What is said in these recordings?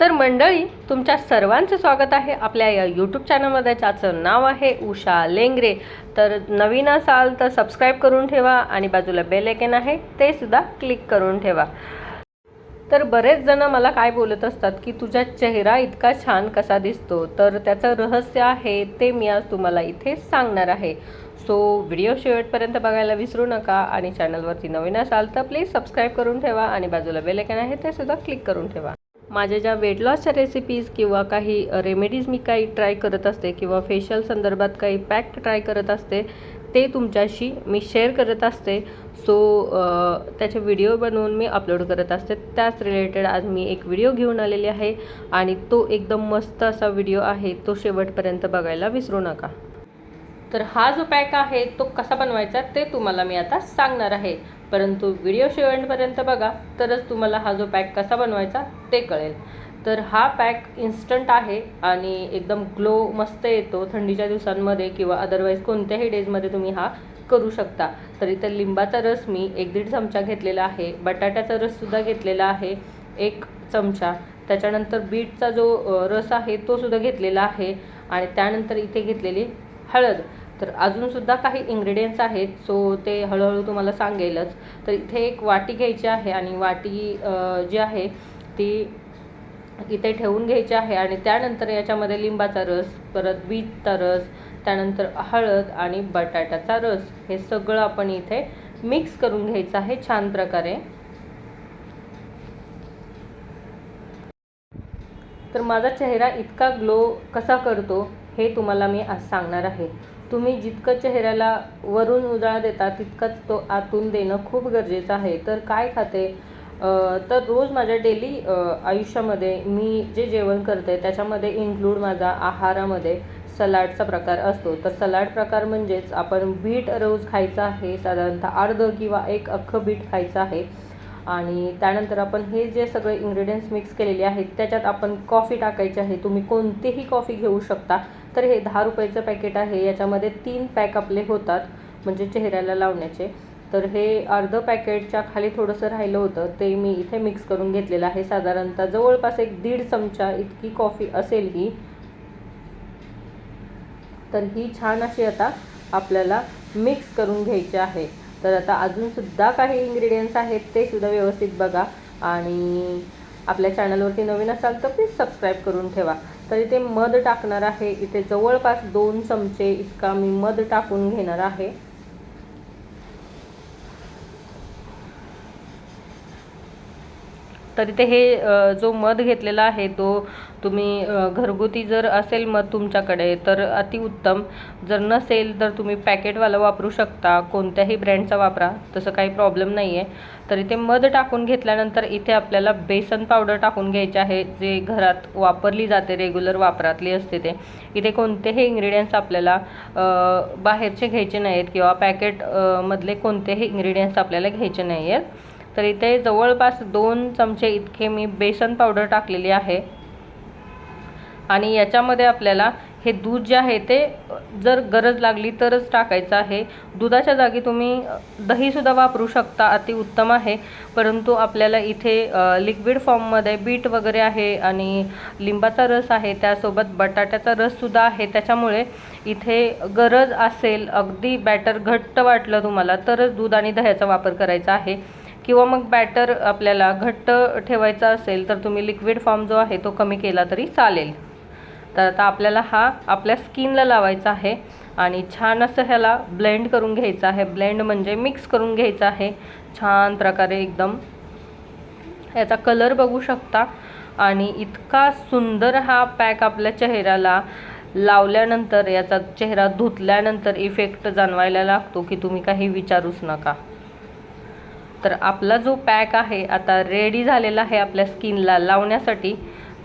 तर मंडळी तुमच्या सर्वांचं स्वागत आहे आपल्या या यूट्यूब चॅनलमध्ये ज्याचं नाव आहे उषा लेंगरे. तर नवीन असाल तर सबस्क्राईब करून ठेवा आणि बाजूला बेल आयकन आहे ते सुद्धा क्लिक करून ठेवा. तर बरेच जण मला काय बोलत असतात की तुझा चेहरा इतका छान कसा दिसतो? तर त्याचं रहस्य आहे ते मी आज तुम्हाला इथे सांगणार आहे. सो व्हिडिओ शेवटपर्यंत बघायला विसरू नका आणि चॅनलवरती नवीन असाल तर प्लीज सबस्क्राईब करून ठेवा आणि बाजूला बेल आयकन आहे ते सुद्धा क्लिक करून ठेवा. माझ्या ज्या वेट लॉसच्या रेसिपीज किंवा काही रेमेडीज मी काही ट्राय करत असते किंवा फेशियल संदर्भात काही पॅक ट्राय करत असते ते तुमच्याशी मी शेअर करत असते. सो त्याचे व्हिडिओ बनवून मी अपलोड करत असते. त्याच रिलेटेड आज मी एक व्हिडिओ घेऊन आलेली आहे आणि तो एकदम मस्त असा व्हिडिओ आहे तो शेवटपर्यंत बघायला विसरू नका. तर हा जो पॅक आहे तो कसा बनवायचा ते तुम्हाला मी आता सांगणार आहे. परंतु व्हिडिओ शेवटपर्यंत बघा तरच तुम्हाला हा जो पॅक कसा बनवायचा ते कळेल. तर हा पॅक इन्स्टंट आहे आणि एकदम ग्लो मस्त येतो. थंडीच्या दिवसांमध्ये किंवा अदरवाईज कोणत्याही डेजमध्ये तुम्ही हा करू शकता. तर इथं लिंबाचा रस मी एक दीड चमचा घेतलेला आहे. बटाट्याचा रससुद्धा घेतलेला आहे एक चमचा. त्याच्यानंतर बीटचा जो रस आहे तो सुद्धा घेतलेला आहे. आणि त्यानंतर इथे घेतलेली हळद. तर अजूनसुद्धा काही इन्ग्रेडियंट्स आहेत सो ते हळूहळू तुम्हाला सांगेलच. तर इथे एक वाटी घ्यायची आहे आणि वाटी जी आहे ती इथे ठेवून घ्यायची आहे आणि त्यानंतर याच्यामध्ये लिंबाचा रस परत बीटचा रस त्यानंतर हळद आणि बटाट्याचा रस हे सगळं आपण इथे मिक्स करून घ्यायचं आहे छान प्रकारे. तर माझा चेहरा इतका ग्लो कसा करतो हे तुम्हाला मी आज सांगणार आहे. तुम्ही जितकं चेहऱ्याला वरून उजाळा देता तितकंच तो आतून देणं खूप गरजेचं आहे. तर काय खाते? तर रोज माझ्या डेली आयुष्यामध्ये मी जे जेवण करते त्याच्यामध्ये इन्क्लूड माझा आहारामध्ये सलाडचा प्रकार असतो. तर सलाड प्रकार म्हणजेच आपण बीट रोज खायचं आहे साधारणतः अर्ध किंवा एक अख्खं बीट खायचं आहे. आणि त्यानंतर आपण हे जे सगळे इंग्रेडियंट्स मिक्स केलेले आहेत त्याच्यात आपण कॉफी टाकायची आहे. तुम्ही कोणतीही कॉफी घेऊ शकता. तर हे दहा रुपयाचं पॅकेट आहे. याच्यामध्ये तीन पॅक आपले होतात म्हणजे चेहऱ्याला लावण्याचे. तर हे अर्धं पॅकेटच्या खाली थोडंसं राहिलं होतं. ते मी इथे मिक्स करून घेतलेलं आहे. साधारणतः जवळपास एक दीड चमचा इतकी कॉफी असेल ही. तर ही छान अशी आता आपल्याला मिक्स करून घ्यायची आहे. तर आता अजूनसुद्धा काही इंग्रेडियंट्स आहेत ते सुद्धा व्यवस्थित बघा. आणि आपल्या चॅनलवरती नवीन असाल तर प्लीज सबस्क्राईब करून ठेवा. तर इथे मध टाकणार आहे. इथे जवळपास दोन चमचे इतका मी मध टाकून घेणार आहे. तर इथे हे जो मध घेतलेला आहे तो तुम्ही घरगुती जर असेल मध तुमच्याकडे तर अतिउत्तम जर नसेल तर तुम्ही पॅकेटवाला वापरू शकता कोणत्याही ब्रँडचा वापरा तसं काही प्रॉब्लेम नाही आहे तर इथे मध टाकून घेतल्यानंतर इथे आपल्याला बेसन पावडर टाकून घ्यायचे आहे जे घरात वापरली जाते रेग्युलर वापरातली असते ते. इथे कोणतेही इन्ग्रेडियंट्स आपल्याला बाहेरचे घ्यायचे नाहीत किंवा पॅकेट मधले कोणतेही इन्ग्रेडियंट्स आपल्याला घ्यायचे नाही आहेत तर इथे जवळपास दोन चमचे इतके मी बेसन पावडर टाकलेली आहे. आणि याच्यामध्ये आपल्याला हे दूध जे आहे ते जर गरज लागली तरच टाकायचं आहे. दुधाच्या जागी तुम्ही दहीसुद्धा वापरू शकता अति उत्तम आहे. परंतु आपल्याला इथे लिक्विड फॉर्ममध्ये बीट वगैरे आहे आणि लिंबाचा रस आहे त्यासोबत बटाट्याचा रससुद्धा आहे. त्याच्यामुळे इथे गरज असेल अगदी बॅटर घट्ट वाटलं तुम्हाला तरच दूध आणि दह्याचा वापर करायचा आहे. किंवा मग बॅटर आपल्याला घट्ट ठेवायचा असेल तर तुम्ही लिक्विड फॉर्म जो आहे तो कमी केला तरी चालेल. तर आता आपल्याला हा आपल्या स्किनला लावायचा आहे आणि छान असं ह्याला ब्लेंड करून घ्यायचं आहे. ब्लेंड म्हणजे मिक्स करून घ्यायचं आहे. छान प्रकारे एकदम. याचा कलर बघू शकता. आणि इतका सुंदर हा पॅक आपल्या चेहऱ्याला लावल्यानंतर याचा चेहरा धुतल्यानंतर इफेक्ट जाणवायला लागतो की तुम्ही काही विचारूच नका. तर आपला जो पॅक आहे आता रेडी झालेला आहे आपल्या स्किनला लावण्यासाठी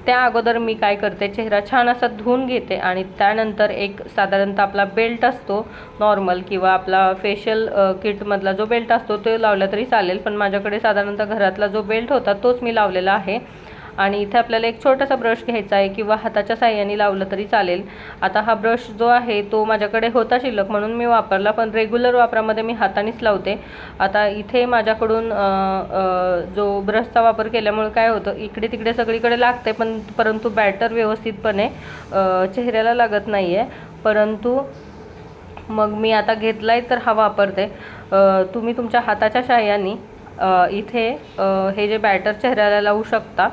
त्या अगोदर मी काय करते चेहरा छान असा धुवून घेते आणि त्यानंतर एक साधारणतः आपला बेल्ट असतो नॉर्मल किंवा आपला फेशियल किटमधला जो बेल्ट असतो तो लावला तरी चालेल. पण माझ्याकडे साधारणतः घरातला जो बेल्ट होता तोच मी लावलेला आहे. आणि इथे आपल्याला एक छोटासा ब्रश घ्यायचा आहे किंवा हाताच्या साह्याने लावलं तरी चालेल. आता हा ब्रश जो आहे तो माझ्याकडे होता शिल्लक म्हणून मी वापरला पण रेग्युलर वापरामध्ये मी हातानेच लावते. आता इथे माझ्याकडून जो ब्रशचा वापर केल्यामुळे काय होतं इकडे तिकडे सगळीकडे लागते पण परंतु बॅटर व्यवस्थितपणे चेहऱ्याला लागत नाही आहे परंतु मग मी आता घेतला आहे तर हा वापरते. तुम्ही तुमच्या हाताच्या साह्याने इथे हे जे बॅटर चेहऱ्याला लावू शकता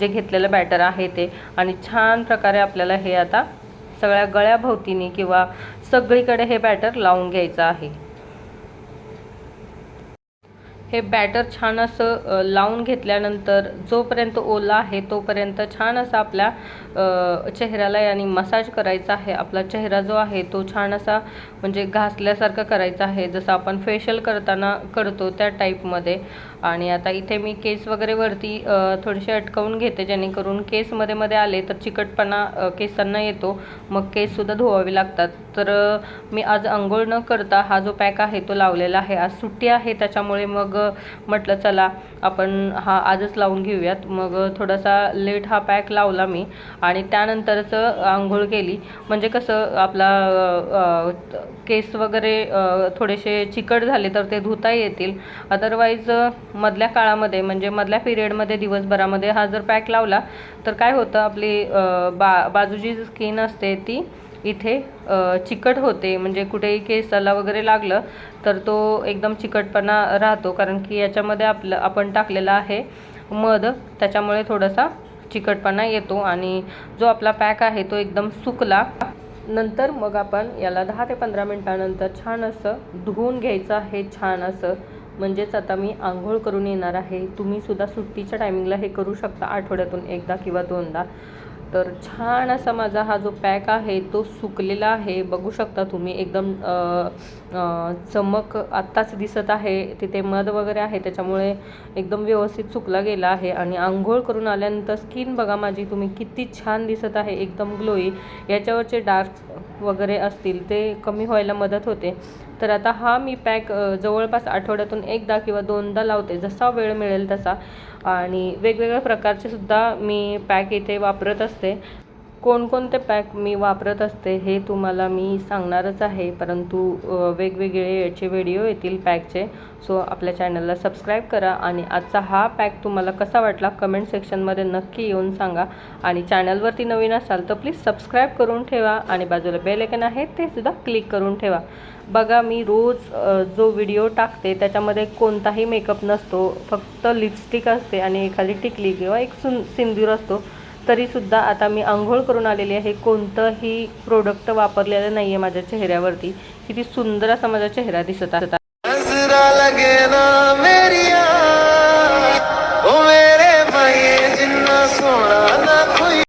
जे घेतलेलं बॅटर आहे ते. आणि छान प्रकारे आपल्याला हे आता सगळ्या गळ्याभोवतीने किंवा सगळीकडे हे बॅटर लावून घ्यायचं आहे. हे बॅटर छान असं लावून घेतल्यानंतर जोपर्यंत ओला आहे तोपर्यंत छान असा आपल्या चेहऱ्याला याने मसाज करायचा आहे. आपला चेहरा जो आहे तो छान असा म्हणजे घासल्यासारखा करायचा आहे. जसं आपण फेशियल करताना करतो त्या टाईपमध्ये आणि आता इथे मी केस वगैरे वरती थोडेसे अटकवून घेते. जेणेकरून केसमध्ये मध्ये आले तर चिकटपणा केसांना येतो. मग केससुद्धा धुवावे लागतात. तर मी आज अंघोळ न करता हा जो पॅक आहे तो लावलेला आहे. आज सुट्टी आहे त्याच्यामुळे मग मग म्हटलं चला आपण हा आजच लावून घेऊयात. मग थोडासा लेट हा पॅक लावला मी आणि त्यानंतरच आंघोळ केली. म्हणजे कसं आपला केस वगैरे थोडेसे चिकट झाले तर ते धुता येतील. अदरवाईज मधल्या काळामध्ये म्हणजे मधल्या पिरियडमध्ये दिवसभरामध्ये हा जर पॅक लावला तर काय होतं आपली बा बाजूची स्किन असते ती इथे चिकट होते. म्हणजे कुठेही केसाला वगैरे लागलं तर तो एकदम चिकटपणा राहतो. कारण की याच्यामध्ये आपलं आपण टाकलेला आहे मध त्याच्यामुळे थोडासा चिकटपणा येतो. आणि जो आपला पॅक आहे तो एकदम सुकला. नंतर मग आपण याला दहा ते पंधरा मिनटानंतर छान असं धुवून घ्यायचं आहे. छान असं. म्हणजेच आता मी आंघोळ करून येणार आहे. तुम्ही सुद्धा सुट्टीच्या टायमिंगला हे करू शकता. आठवड्यातून एकदा किंवा दोनदा. तर छान असा माझा हा जो पॅक आहे तो सुकलेला आहे. बघू शकता तुम्ही एकदम चमक आत्ताच दिसत आहे. तिथे मध वगैरे आहे त्याच्यामुळे एकदम व्यवस्थित सुकला गेला आहे. आणि आंघोळ करून आल्यानंतर स्किन बघा माझी तुम्ही किती छान दिसत आहे. एकदम ग्लोई. याच्यावरचे डार्क वगैरे असतील ते कमी व्हायला मदत होते. तर आता हा मी पॅक जवळपास आठवड्यातून एकदा किंवा दोनदा लावते जसा वेळ मिळेल तसा. आणि वेगवेगळ्या प्रकारचे सुद्धा मी पॅक इथे वापरत असते. कोणकोणते पॅक मी वापरत असते हे तुम्हाला मी सांगणारच आहे. परंतु वेगवेगळे याचे व्हिडिओ येतील पॅकचे सो आपल्या चॅनलला सबस्क्राईब करा आणि आजचा हा पॅक तुम्हाला कसा वाटला कमेंट सेक्शनमध्ये नक्की येऊन सांगा. आणि चॅनलवरती नवीन असाल तर प्लीज सबस्क्राईब करून ठेवा आणि बाजूला बेल आयकन आहे ते सुद्धा क्लिक करून ठेवा. बघा मी रोज जो व्हिडिओ टाकते त्याच्यामध्ये कोणताही मेकअप नसतो. फक्त लिपस्टिक असते आणि एखादी टिकली किंवा एक सुन सिंदूर असतो. तरीसुद्धा आता मी आंघोळ करून आलेली आहे. कोणतंही प्रोडक्ट वापरलेलं नाही आहे माझ्या चेहऱ्यावरती. किती सुंदर असा माझा चेहरा दिसत असता